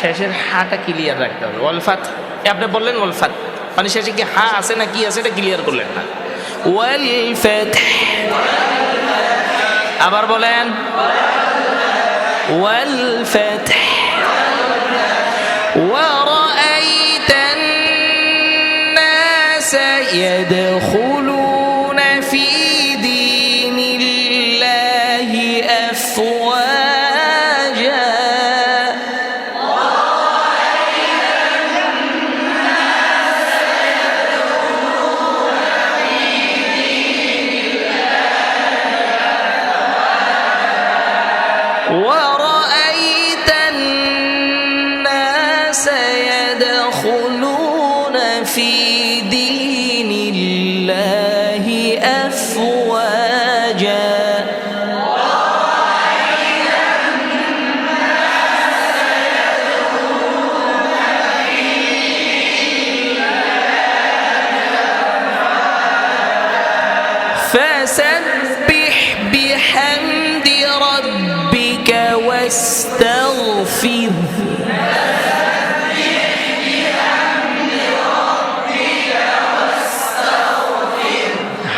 والفتح শেষের হাটা ক্লিয়ার রাখতে হবে ওয়ালফাত আপনি বললেন ওয়ালফাত মানে শেষে কি হা আছে না কি আছে এটা ক্লিয়ার করলেন না ওয়ালফাত আবার বলেন والفتح ورأيت الناس يدخلون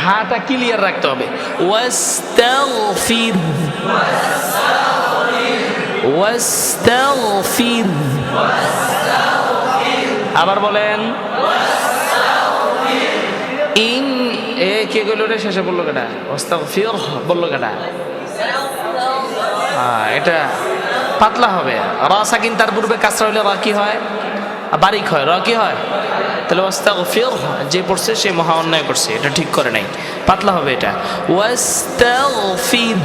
হাটা ক্লিয়ার রাখতে হবে। ওয়াস্তাগফির। ওয়াস্তাগফির। আবার বলেন, ইন এ কে গেল রে? শেষে বলল কেটা ওয়াস্তাগফির বলল কেটা হ্যাঁ এটা পাতলা হবে। র সাকিন তার পূর্বে কাজটা হলে র কি হয়? বারিক হয়। র কি হয়? তাহলে ওয়াস্তাগফির, যে পড়ছে সে মহা অন্যায় করছে, এটা ঠিক করে নাই। পাতলা হবে এটা। ওয়াস্তাগফির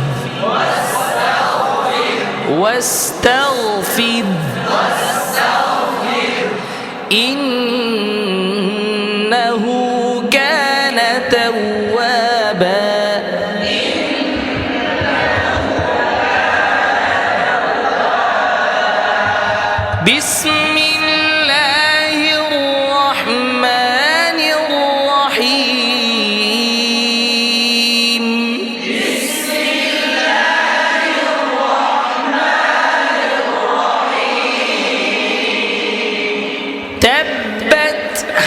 ওয়াস্তাগফির ইন্নাহু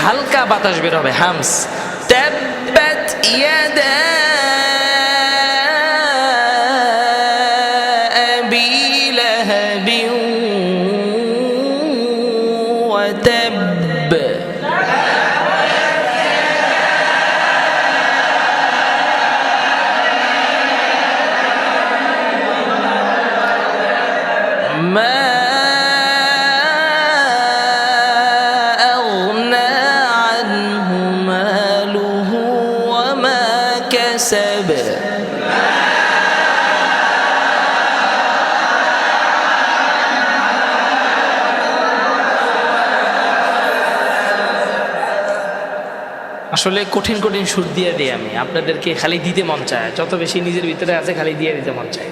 হালকা বাতাস বের হবে হামস। ইয়াদা আসলে কঠিন কঠিন সুর দিয়ে দিই আমি। আপনাদেরকে খালি দিতে মন চায়। যত বেশি নিজের ভিতরে আছে, খালি দিয়ে দিতে মন চায়।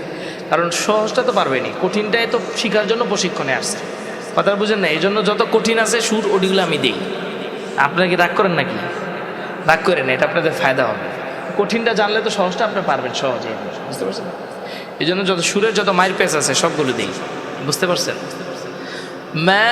কারণ সহজটা তো পারবেনি কঠিনটাই তো শেখার জন্য প্রশিক্ষণে আসছে। কথা বুঝেন না? এই জন্য যত কঠিন আছে সুর ওডিগুলো আমি দিই। আপনারা কি রাগ করেন নাকি? রাগ করেন এটা আপনাদের ফায়দা হবে। কঠিনটা জানলে তো সহজটা আপনি পারবেন সহজে বুঝতে পারছেন? এই জন্য যত সুরের যত মায়ের পেস আছে, সবগুলো দিই। বুঝতে পারছেন? ما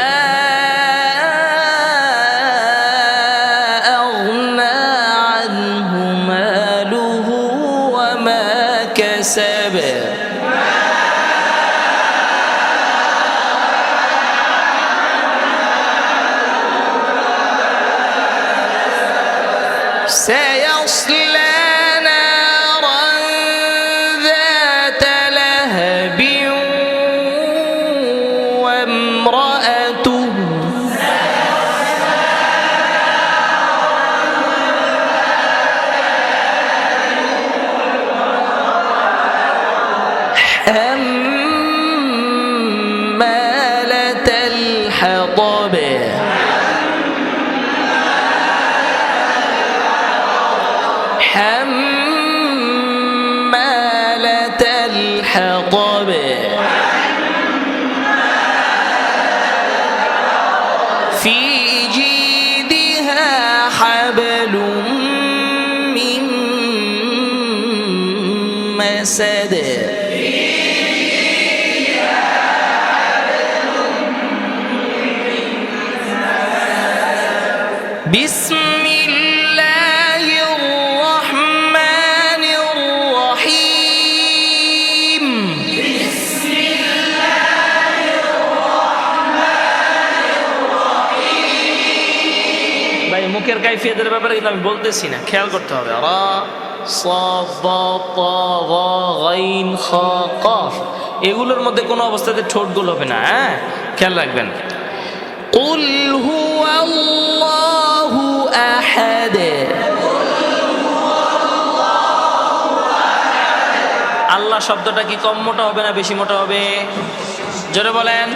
الحطب في جيدها حبل من مسد. بسم শিরকের কাইফিয়াদের ব্যাপারে কিন্তু আমি বলতেছি না, খেয়াল করতে হবে। এগুলোর মধ্যে কোনো অবস্থাতে ঠোঁট গোল হবে না হ্যাঁ? খেয়াল রাখবেন। আল্লাহ শব্দটা কি কম মোটা হবে না বেশি মোটা হবে? জোরে বলেন।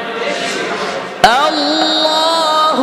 আল্লাহ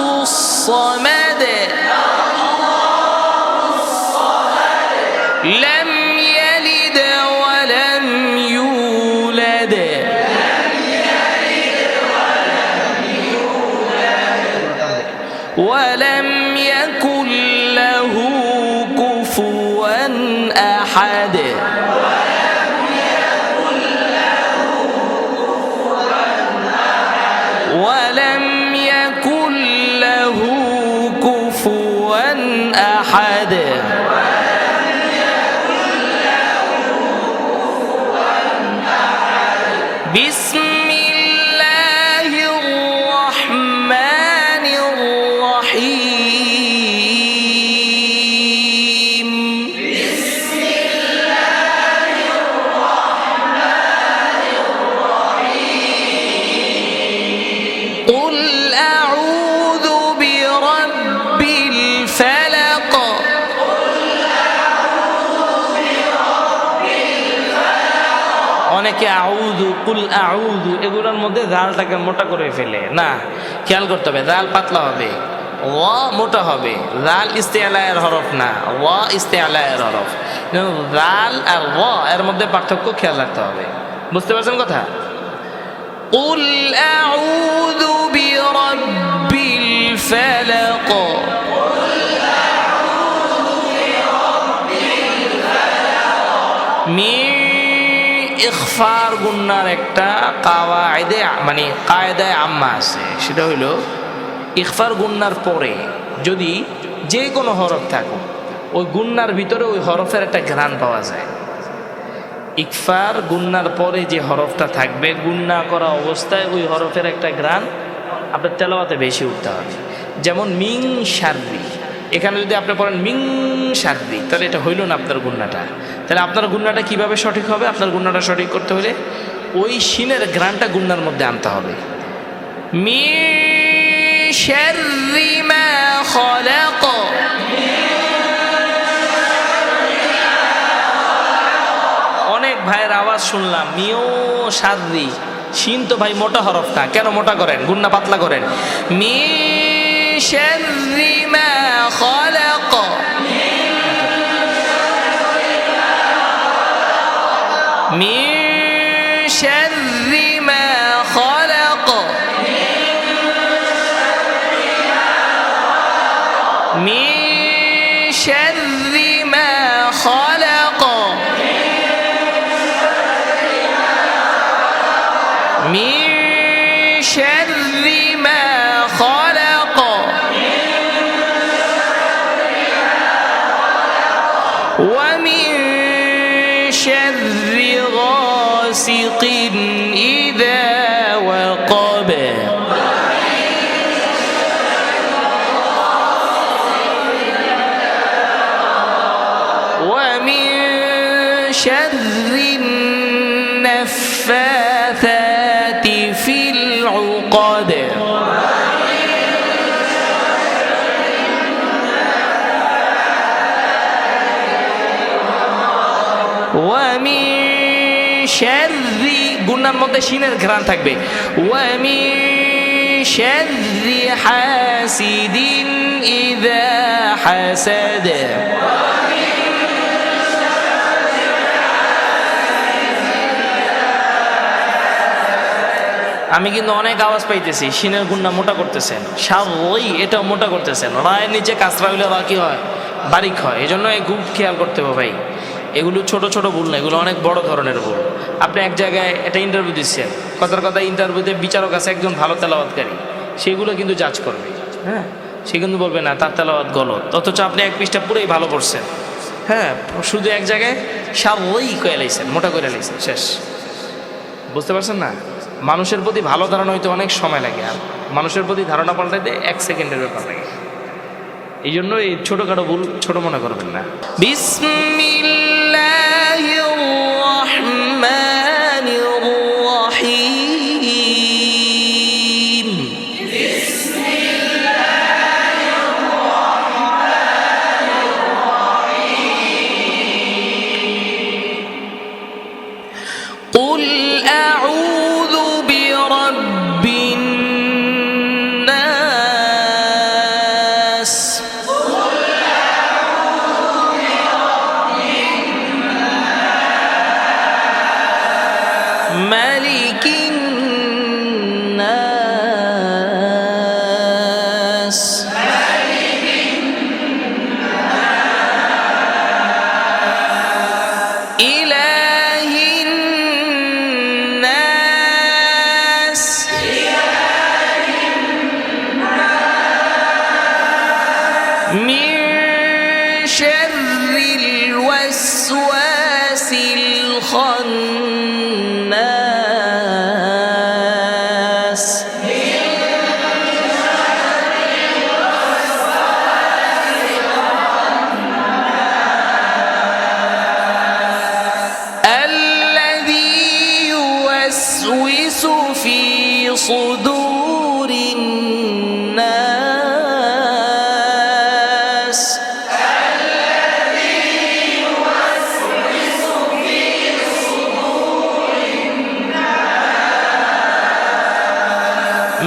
অনেকে আউদু কুল আউদু এগুলোর মধ্যে জালটাকে মোটা করে ফেলে না খেয়াল করতে হবে জাল পাতলা হবে ওয়া মোটা হবে জাল ইস্তেআলায়ের হরফ না ওয়া ইস্তেআলায়ের হরফ কিন্তু জাল আর ওয়া এর মধ্যে পার্থক্য খেয়াল রাখতে হবে বুঝতে পারছেন কথা قل أعوذ برب الفلق من ইখফার গুন্নার একটা কাওয়ায়দে মানে কায়দায় আম্মা আছে। সেটা হইল ইখফার গুন্নার পরে যদি যে কোনো হরফ থাকুক ওই গুন্নার ভিতরে ওই হরফের একটা ঘ্রাণ পাওয়া যায়। ইকফার গুন্নার পরে যে হরফটা থাকবে, গুন্না করা অবস্থায় ওই হরফের একটা ঘ্রাণ আপনার তেলাওয়াতে বেশি উঠতে হবে। যেমন মিং সার্বি এখানে যদি আপনি পড়েন মিং সার্বি তাহলে এটা হইল না আপনার গুন্নাটা তাহলে আপনার গুন্নাটা কীভাবে সঠিক হবে? আপনার গুন্নাটা সঠিক করতে হলে ওই শিনের ঘ্রাণটা গুন্নার মধ্যে আনতে হবে। মি অনেক ভাইয়ের আওয়াজ শুনলাম, মিও সাদি শিন তো ভাই মোটা হরফ না, কেন মোটা করেন? গুন্না পাতলা করেন। মি শাররি মা خلق. من شر ما خلق. من شر ما خلق. من شر شر النفاثات في العقد ومن شر গুন্নার মধ্যে শিনের ঘ্রাণ থাকবে ومن شر حاسد إذا حسد আমি কিন্তু অনেক আওয়াজ পাইতেছি, শিনের গুন্ডা মোটা করতেছেন। ওই এটাও মোটা করতেছেন। রায়ের নিচে কাঁচরা হইলে বা কি হয়? বারিক হয়। এই জন্য খুব খেয়াল করতে হবে ভাই। এগুলো ছোট ছোট ভুল না, এগুলো অনেক বড় ধরনের ভুল। আপনি এক জায়গায় একটা ইন্টারভিউ দিচ্ছেন। কথার কথা ইন্টারভিউতে বিচারক আছে একজন ভালো তেলাওয়াতকারী। সেগুলো কিন্তু জাজ করবে। হ্যাঁ? সে কিন্তু বলবে, না, তার তেলাওয়াত গলত। অথচ আপনি এক পৃষ্ঠা পুরোই ভালো পড়ছেন। হ্যাঁ? শুধু এক জায়গায় সাবই করে লাইছেন, মোটা করে লাইছেন, শেষ। বুঝতে পারছেন না? মানুষের প্রতি ভালো ধারণা হইতে অনেক সময় লাগে, আর মানুষের প্রতি ধারণা পাল্টাইতে এক সেকেন্ডের ব্যাপার লাগে। এই জন্য এই ছোটোখাটো ভুল ছোট মনে করবেন না। বিসমিল্লাহির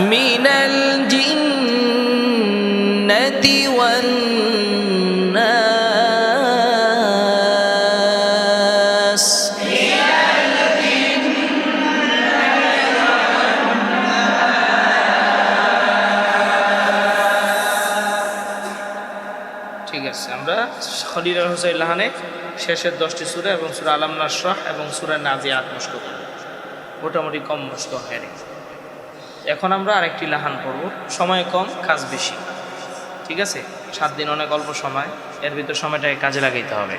من الجنة والناس ঠিক আছে আমরা খলিল হোসেন লাহানে শেষের দশটি সুরা এবং সুরা আলাম নাসরাহ এবং সুরা নাজিয়াত মুস্ক করব মোটামুটি কম মুস্ক হয়ে গেছে এখন আমরা আরেকটি লাহান পড়ব। সময় কম, কাজ বেশি। ঠিক আছে? সাত দিন অনেক অল্প সময়। এর ভিতর সময়টাকে কাজে লাগাইতে হবে।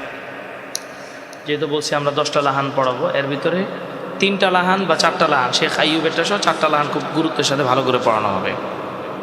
যেহেতু বলছি আমরা দশটা লাহান পড়াবো, এর ভিতরে তিনটা লাহান বা চারটা লাহান সে আইয়ুবেরটা সহ চারটা লাহান খুব গুরুত্বের সাথে ভালো করে পড়ানো হবে।